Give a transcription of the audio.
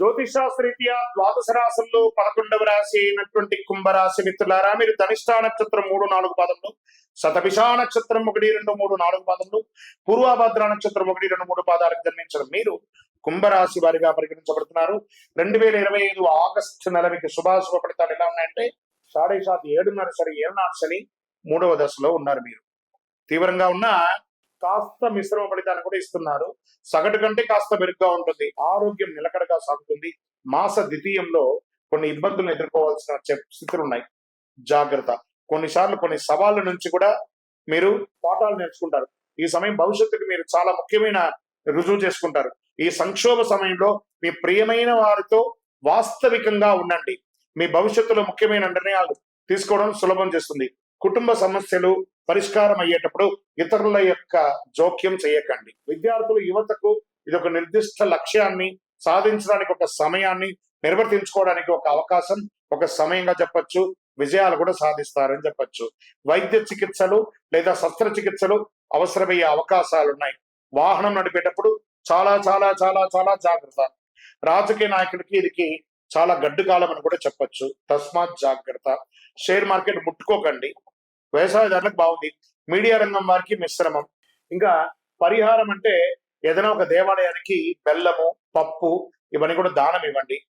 జ్యోతిషాస్త్రీత్యా ద్వాదశ రాశుల్లో పదకొండవ రాశి అయినటువంటి కుంభరాశి మిత్రులారా మీరు ధనిష్టా నక్షత్రం మూడు నాలుగు పాదములు శతభిషా నక్షత్రం ఒకటి రెండు మూడు నాలుగు పాదంలో పూర్వాభద్ర నక్షత్రం ఒకటి రెండు మూడు పాదాలకు జన్మించిన మీరు కుంభరాశి వారిగా పరిగణించబడుతున్నారు. రెండు వేల ఇరవై ఐదు ఆగస్టు నెల మీకు శుభాశుభ ఫలితాలు ఎలా ఉన్నాయంటే సాడే సాత్ ఏడున్నర సరి ఏడున్నర శని మూడవ దశలో ఉన్నారు మీరు. తీవ్రంగా ఉన్న కాస్త మిశ్రమ ఫలితాన్ని కూడా ఇస్తున్నారు. సగటు కంటే కాస్త మెరుగ్గా ఉంటుంది. ఆరోగ్యం నిలకడగా సాగుతుంది. మాస ద్వితీయంలో కొన్ని ఇబ్బందులను ఎదుర్కోవాల్సిన స్థితులు ఉన్నాయి. జాగ్రత్త. కొన్నిసార్లు కొన్ని సవాళ్ళ నుంచి కూడా మీరు పాఠాలు నేర్చుకుంటారు. ఈ సమయం భవిష్యత్తుకు మీరు చాలా ముఖ్యమైన రుజువు చేసుకుంటారు. ఈ సంక్షోభ సమయంలో మీ ప్రియమైన వారితో వాస్తవికంగా ఉండండి. మీ భవిష్యత్తులో ముఖ్యమైన నిర్ణయాలు తీసుకోవడం సులభం చేస్తుంది. కుటుంబ సమస్యలు పరిష్కారం అయ్యేటప్పుడు ఇతరుల యొక్క జోక్యం చేయకండి. విద్యార్థులు యువతకు ఇది ఒక నిర్దిష్ట లక్ష్యాన్ని సాధించడానికి ఒక సమయాన్ని నిర్వర్తించుకోవడానికి ఒక అవకాశం ఒక సమయంగా చెప్పచ్చు విజయాలు కూడా సాధిస్తారని చెప్పొచ్చు. వైద్య చికిత్సలు లేదా శస్త్రచికిత్సలు అవసరమయ్యే అవకాశాలు ఉన్నాయి వాహనం నడిపేటప్పుడు చాలా చాలా చాలా చాలా జాగ్రత్త. రాజకీయ నాయకుడికి ఇదికి చాలా గడ్డు కాలం అని కూడా చెప్పొచ్చు. తస్మాత్ జాగ్రత్త. షేర్ మార్కెట్ ముట్టుకోకండి. వ్యవసాయదారులకు బాగుంది. మీడియా రంగం వారికి మిశ్రమం. ఇంకా పరిహారం అంటే ఏదైనా ఒక దేవాలయానికి బెల్లము పప్పు ఇవన్నీ కూడా దానం ఇవ్వండి.